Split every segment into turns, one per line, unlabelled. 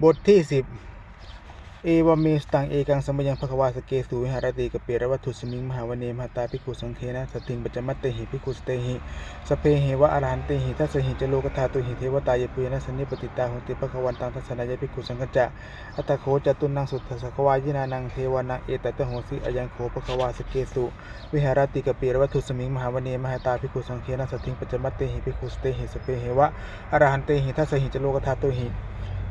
บทที่สิบเอวาเมสตังเอกังสมยังภควาสเกสุวิหารติกเปรวัตถุสมิงมหาวเนมหาตาภิกขุสังเคนะสติงปัจจมัตเตหิภิกขุสเตหิสเพหิวะอรหันเตหิทัสสหิจโลกธาตุหิเทวตายปุยนะสนิปติตาหุติภควันตังทัสสนายภิกขุสังกัจจะอัตโคจตุนังสุทธสควายินานังเทวานังเอตตะโหสิอยังโคภควาสเกสุวิหารติกเปรวัตถุสมิงมหาวเนมหาตาภิกขุสังเคนะสติงปัจจมัตเตหิภิกขุสเตหิสเพหิวะอรหันเตหิทัสหิจโลกธาตุหิ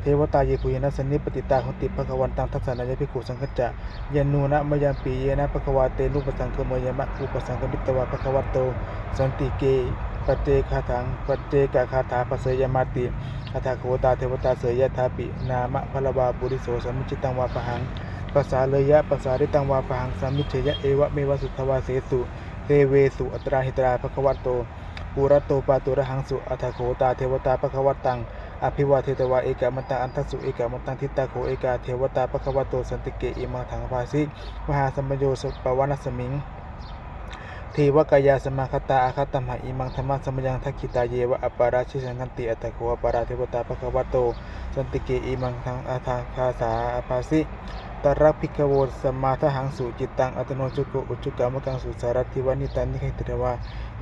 เทวตาเยปุยนะสนิปติตาหุติภควันตังทัสสนายภิกขุสังฆจะยานูนะมยังปีเยนะภควาเตนุปสังคมยมะอุปสังคมิตวะภควโตสันติเกปเจคาถังปเจกคาถาปเสยมาติคาถาโคตาเทวตาเสยทาปินามะพลวาบุริโสสมิจิตังวาปหังภาษาเลยะภาษาริตังวาปหังสมิเชยะเอวะเมวะสุทธวาเสสุเทเวสุอัตราหิตราภควโตปุระโตปาตุระหังสุอัฏฐโคตาเทวตาภควตัง อภิวาเทตวาเอกามันตังอันทัสุเอกามันตังทิตาโคเอกาเทวตาปะคะวะโตสันติเกอิมังถังภาสิมหาสัมปโยสปวนัสมิงเทวกายาสมาคตาอาคตมหาอิมังธรรมะสมยังทักขิตาเยวะอปาราชิสังคันติอัตโคอปาราเทวตาปะคะวะโตสันติเกอิมังทังอาทาคาสาอภาสิ ตรักภิกโวสมาทหังสุจิตตังอัตโนจุโกอุจุกามกังสุสารัตถิวานิตันนิขิตรวา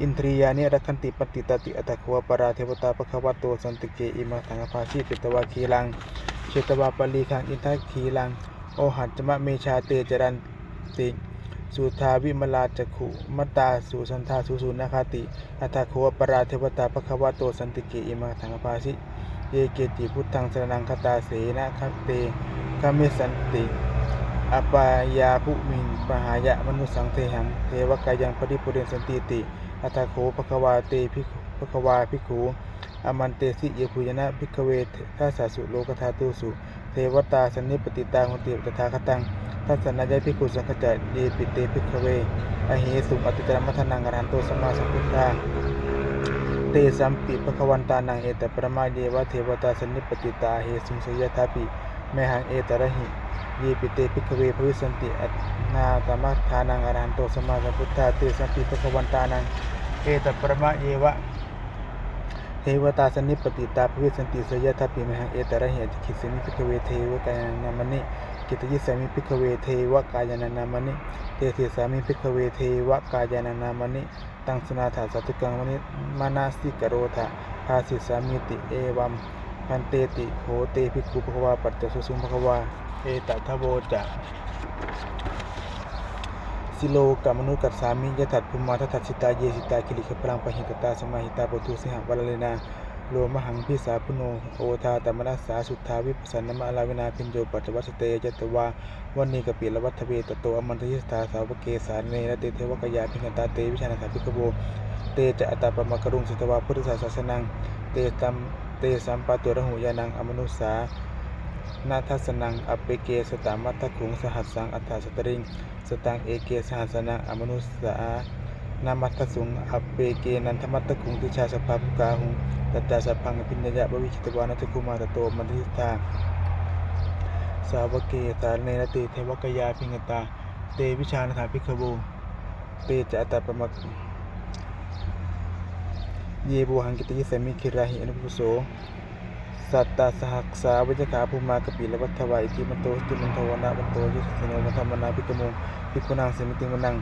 อินทรียานิรักขันติปฏิตติอัตถควปราเทวตาปะคะวะโตสันติเกอิมังทังภาชิเจตวาคีลังเจตวาปลีคังอินทัคีลังโอหัจจมะเมชาเตจรันติสุทาวิมลาจักขุมตตาสุสันทาสุสุนาคาติอัตถควปราเทวตาปะคะวะโตสันติเกอิมังทังภาชิเยเกติพุทธังสรนังคตาเสนะคัตเตคามิสันติ อปายาภุมิงปหายะมนุสังเทหังเทวกายังปริปุเรนสันติติอัตถโขภควาเตภิกขุภควาภิกขุอมันเตสิเยปุยนะภิกขเวทัสสสุโลกธาตุสุเทวตาสนนิปติตาหุติตถาคตังทัสนายภิกขุสังฆจัเยปิเตภิกขเวอเหสุปฏิตรมัทนังอรหันโตสมมาสัมพุทธาเตสัมปิภควันตานังเอตปรมาเยวะเทวตาสนนิปติตาเหสุสยทาปิเมหังเอตระหิ ยีปิเตภิกเวภวิสันติอัตนาตมัทานังอรันโตสมาสัพุทธาเตสัมปิภควันตานังเอตปรมะเยวะเทวตาสนิปติตาภวิสันติสยทัพปิมหังเอตระเหตุขิสมิพิกเวเทวกายนามนิกิตยิสามิพิกเวเทวกายนานามนิเตติสามิพิกเวเทวกายนานามนิตังสนาถาสัตุกังมณิมานาสิกโรธาภาสิสามิติเอวัมพันเตติโหเตภิกขุภควาปัจจสุสุภควา เอตทโวจะสิโลกับมนุษย์กัดสามิยถัดภูมิมาทัตัดสิตาเยสิตาคิริขพลังปหิตตาสมาหิตาปทุสิหะวลเลนาโลมหังพิสาพุโนโอทาตมนัสสาสุทธาวิปัสสนมะลาวินาพินโยปัจวัสเตยจตวาวันนีกปิลวัฏเวตโตอมันทยิสธาสาวเกสารเนรเตเทวกยาพิกันตาเตวิชานาถาภิกโวเตจะอัตตาปมกรุงสิตวาพุทธศาสนังเตตัมเตสัมปะตุระหุยานังอมนุสา นาทัสนังอเปเกสตามัตตคุงสหัสสังอัฏฐสตริง สตังเอเกสหัสนังอมนุสสานามัตตสุงอเปเกนันทมัตตคุงติชาสภาพุกาหุงตัตตาสัพพังอภิญญะบวิชิตวานัตคุมาตโตมันทิตาสาวกเกสารเนรติเทวกยาพิงตา เตวิชานาถาภิกขบูเตจะอัตตาปมกเยบูหังกิตยิสมิคิราหิอนุปุโส สัตตาสหักษาวิจขาภูมากปิละวัฏวายอิทิมันโตติมันโทวนามันโตยิสสิโนมัทมนาพิกโมพิกุนังสิมิติมนัง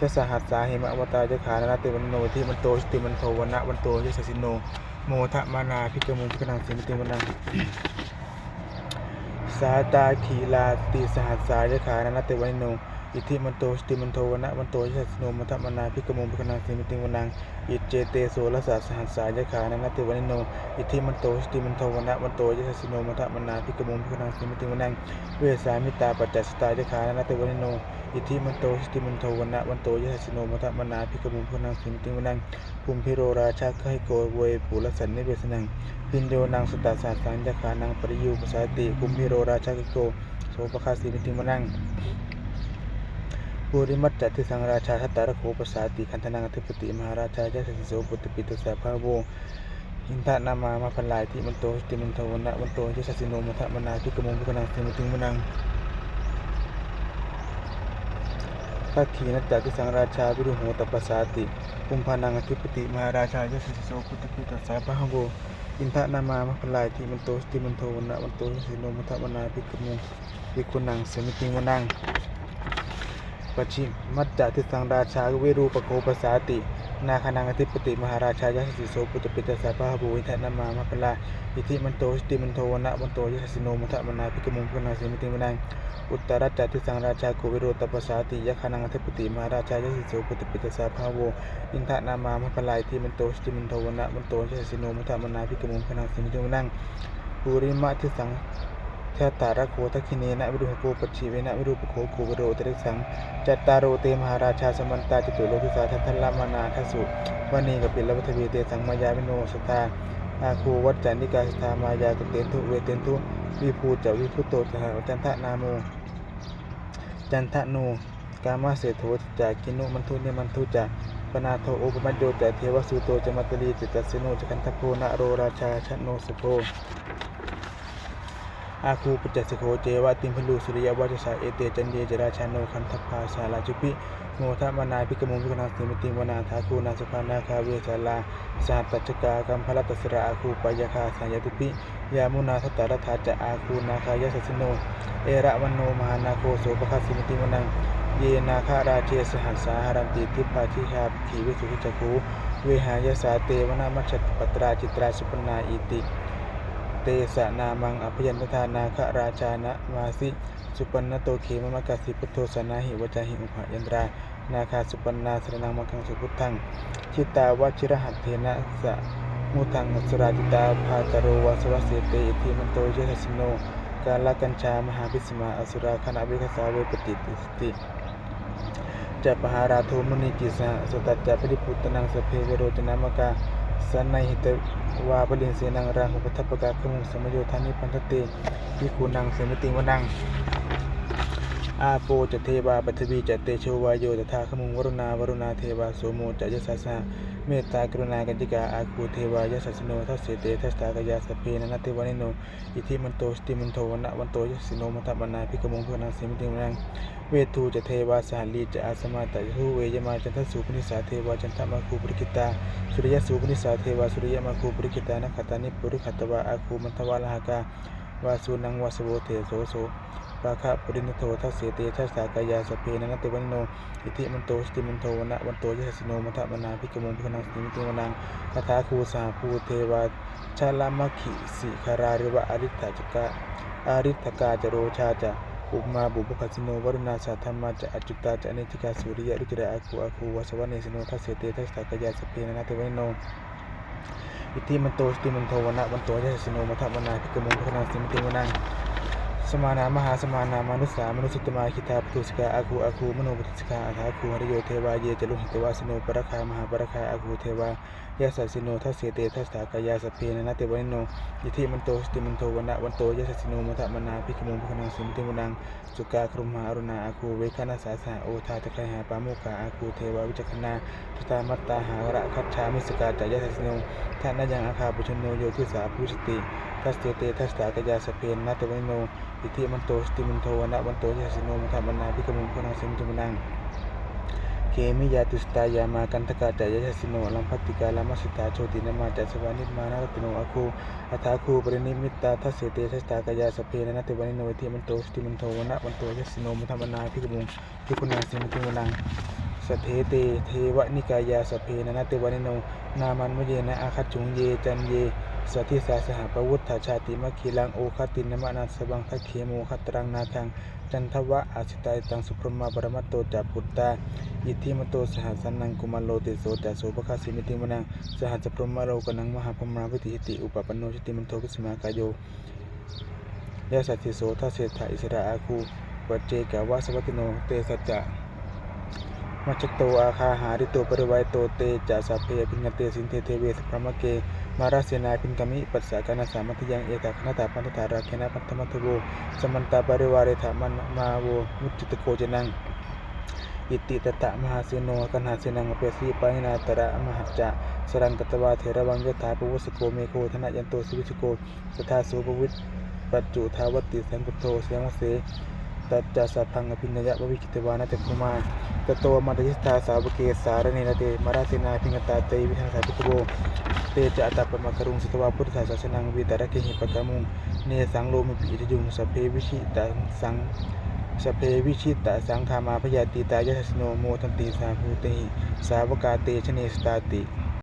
จะสหัสสาเหมะอวตารจขานาติวันโนที่มันโตติมันโทวนะวันโตยิสสิโนโมทะมานาพิกโมพิกุนังสิมิติมนังสาตาขีลาติสหัสสายขานาติวันโน อิทธิมันโตสติมันโทวนะมันโตยิสสิโนมัทมนาพิกโมพิกนังสิมิติมนังอิเจเตโสรสสหัสสายขานาติวันิโนอิทธิมันโตสติมันโทวนะมันโตยะสิโนมัทมนาพิกมุมพิกนังสิมิติมนังเวสามิตาปัจจสตาเจขานะเตวนิโนอิทธิมันโตสติมันโทวนะมันโตยะสิโนมัทมนาพิกมุมพิกนังสิมิติมนังภูมิพิโรราชาไคโกเวปุรสันนิเวสนังพินโยนางสตาสาสังยะขานังปริยูปสาติภูมิพิโรราชาคโกโสปคาสิมิติมนัง ภูริมัจจติสังราชาทัตตารโคปสาติคันธนังอธิปติมหาราชายะสิโสปุตติปิตุสาภาโวหินทะนามามาพันลายที่มันโตติมันโทนะมันโตยิสัสสิโนมัทมนาพิกมงพิกนังสิมุติงมนังทักขีนัตตาทิสังราชาวิรุโหตปสาติภูมิพานังอธิปติมหาราชายะสิโสพุทธพิตสาพะหะโวอินทนามามะพลายติมันโตสติมันโทวนะมันโตสิโนมุทะมนาภิกมุภิกุนังสมิติวนัง ปัจฉิมัจจทิสังราชาเวรูปโคปสาติ นาคานังอธิปติมหาราชายสสิโสปุตตปิตสาภาบูวิทนามามะพลาอิทิมันโตสติมันโทวนะมันโตยสสิโนมุทะมนาภิกมุภิกขุนังสมิติวนังอุตตรจัติสังราชาโกวิโรตปสาติยะคานังอธิปติมหาราชายสิโสปุตตปิตสาภาโวอินทนามามะพลายที่มันโตสติมันโทวนะมันโตยสสิโนมุทะมนาภิกมุภิกขุนังสมิติวนังปุริมะทิสัง เทตาระโคทคิเนนะวิรุหโกปัจฉิเวนะวิรูปโคโกวโรตริสังจัตตารโรเตมหาราชาสมันตาจิตุโลกุสาทัทลามานาทัสุวันีกปิลวัฏเวเตสังมายาวิโนสตาอาคูวัจจานิกาสตามายากเตนทุเวเตนทุวิภูจวิพุโตจหาจันทนาโมจันทโนกามาเสโทจากกินุมันทุเนมันทุจากปนาโทโอปมัโยจเทวสุโตจมัตตลีจิตตสโนจกันทโพนะโรราชาชโนสุโพ อาคูปจัสโคเจวะติมพลูสุริยวัจสาเอเตจันเยจราชาโนคันทภาสาลาจุปิโมทะมนาภิกมุภิกนาสิมิติวนาทาคูนาสุภานาคาเวสาลาสหัตจกากัมพลัตตสระอาคูปยาคาสายตุปิยามุนาทัตตารธาจะอาคูนาคายสัสโน เอระวันโนมหานาโคโสปคัสสิมิติวนังเยนาคาราเจสหัสสาหารันติทิปาทิชาขีวิสุขิจคูเวหายสาเตวนามัชฌปตราจิตราสุปนาอิติ เตสะนามังอภยัญทานาคราชานะมาสิสุปันนโตเขมมะกัสสิพุทโธสนาหิวจาหิอุปยันตรานาคาสุปันนาสรนังมังคังสุพุทธังชิตาวชิรหัตเทนะสะมุทังสราจิตาภาตโรวาสวเสเตอิทิมันโตเยสสโนกาลกัญชามหาพิสมาอสุราคณะวิคสาเวปติติสติจะปหาราโทมุนิจิสหสตัจจะปริปุตนังสเพเวโรจนามกา สันในหิตวาปลินเสนังรังอุปทัปปกาขมุงสมโยธานิพันธเตพิคูนังเสมติวนัง อาโปจะเทวาปัทวีจะเตโชวายโยตถาขมุงวรุณาวรุณาเทวาโสโมจะยสสสะเมตตากรุณากัญจิกาอาคูเทวายสสสโนทัสเสเตทัสตากายาสเพนันติวานิโนอิทิมันโตสติมันโทวันะวันโตยสสโนมัตตมนาภิกมุงพนังเสมิติวนังเวทูจะเทวาสหลีจะอาสมาตะหูเวยมาจันทสุปนิสาเทวาจันทมาคูปริกิตาสุริยสุปนิสาเทวาสุริยมาคูปริกิตานะขตานิปุริขตวาอาคูมันทวาลหกาวาสุนังวาสโวเทโสโส ปาคะปรินโททัสเสเตทัสสากายาสพเพนันติวันโนอิทิมันโตสติมันโทวนะวันโตยสสิโนมัทมนาภิกมุงภิกนังสติมิติวนังคาถาคูสาภูเทวาชาลามะขิสิคาราริวะอริตถจกะอาริทกาจโรชาจะอุมาบุพคัสสิโนวรุณาสาธรรมาจะอจุตาจะอเนติกาสุริยะรุจิระอาคูอาคูวสวะเนสิโนทัสเสเตทัสสากายาสพเพนันติวันโนอิติมันโตสติมันโทวนะวันโตยะสิโนมัทมนาภิกมุงพระนาสิมติวนัง สมานามหาสมานามนุสสามนุสิตมาคิตาปตุสกาอาคูอาคูมโนปตุสกาอาถาคูหริโยเทวาเยจลุหิตวาสโนปรคามหาปรคาอาคูเทวายะสัสสิโนทัสเสเตทัสสากายาสเพนนะเตวะนิโนอิติมันโตสติมันโทวันะวันโตยะสัสสิโนมัทมนาภิกมุงพระนาสิมติวนังสุกาครุมหาอรุณาอาคูเวคานาสาสาโอทาตะไคหาปาโมกาอาคูเทวาวิจักขณาสตามัตตาหาระคัจฉามิสกาจายะสัสิโนท่านนายังอาคาปุชโนโยทุสาพุสติ ทัสเตเตทัสตากยาสเพนนาตวิโนอิทิมันโตสติมันโทวนะวันโตยสสิโนมัทมนาภิกมุงพนาสิมจุมนังเคมิยาตุสตายามากันทกาจายสสิโนลัมพัตติกาลามัสตาโชตินามาจัสวานิมานารติโนอาคูอัฐาคูปรินิมิตตาทัสเสเตทัสตากยาสเพนนาตวิโนอิทิมันโตสติมันโทวนะวันโตยสสิโนมัทมนาภิกมุงภิกุนาสิมจุมนังสเทเตเทวนิกายาสเพนนะเตวะนิโนนามันมเยนะอาคัจจุงเยจันเย สทิสาสหปวุฒาชาติมะคีลังโอคตินมะนาสบังคะเคโมคตรังนาคังจันทวะอาสิตายตังสุพรมาปรมัตโตจาปุตตาอิทธิมโตสหัสนังกุมารโลติโสจาโสปะคาสิมิติมนังสหัสพรหมโลกนังมหาพมราวิติหิติอุปปันโนชติมันโทวิสมากายโยยะสัติโสทัสเสถาอิสระอาคูปัจเจกาวาสวัติโนเตสัจจะมัจโตอาคาหาริโตปริวัยโตเตจะสัพเพพิงเตสินเทเทเวสพระมเก มาราเสนาพินกามิปัสสะกานาสามัทยังเอตาคณตาปันตตาราเคนะปัตตมัทโวสมันตาปริวาเรถามันมาโวมุจิตโกจนังอิติตตะมหาเสโนกันหาเสนังเปสีปานินาตระมหัจจะสรังกตวาเถระวังยถาปวุสโกเมโคธนะยันโตสุวิชโกสทาสุปวิตปัจจุทาวติสังกุโทเสยมเส ตัจจะสัพพังอภินยะววิคิตวานะเตคุมาตโตมัตยิสตาสาวเกสารเนนะเตมราตินาพิงตาเตวิทังสาปิตโวเตจะอัตตปมะกรุงสตวาพุทธศาสนังวิตระเกหิปกามุงเนสังโลมปิอิทยุงสพเพวิชิตังสังสพเพวิชิตะสังขามาพยาติตายะทัสโนโมทันติสาภูเตหิสาวกาเตชะเนสตาติ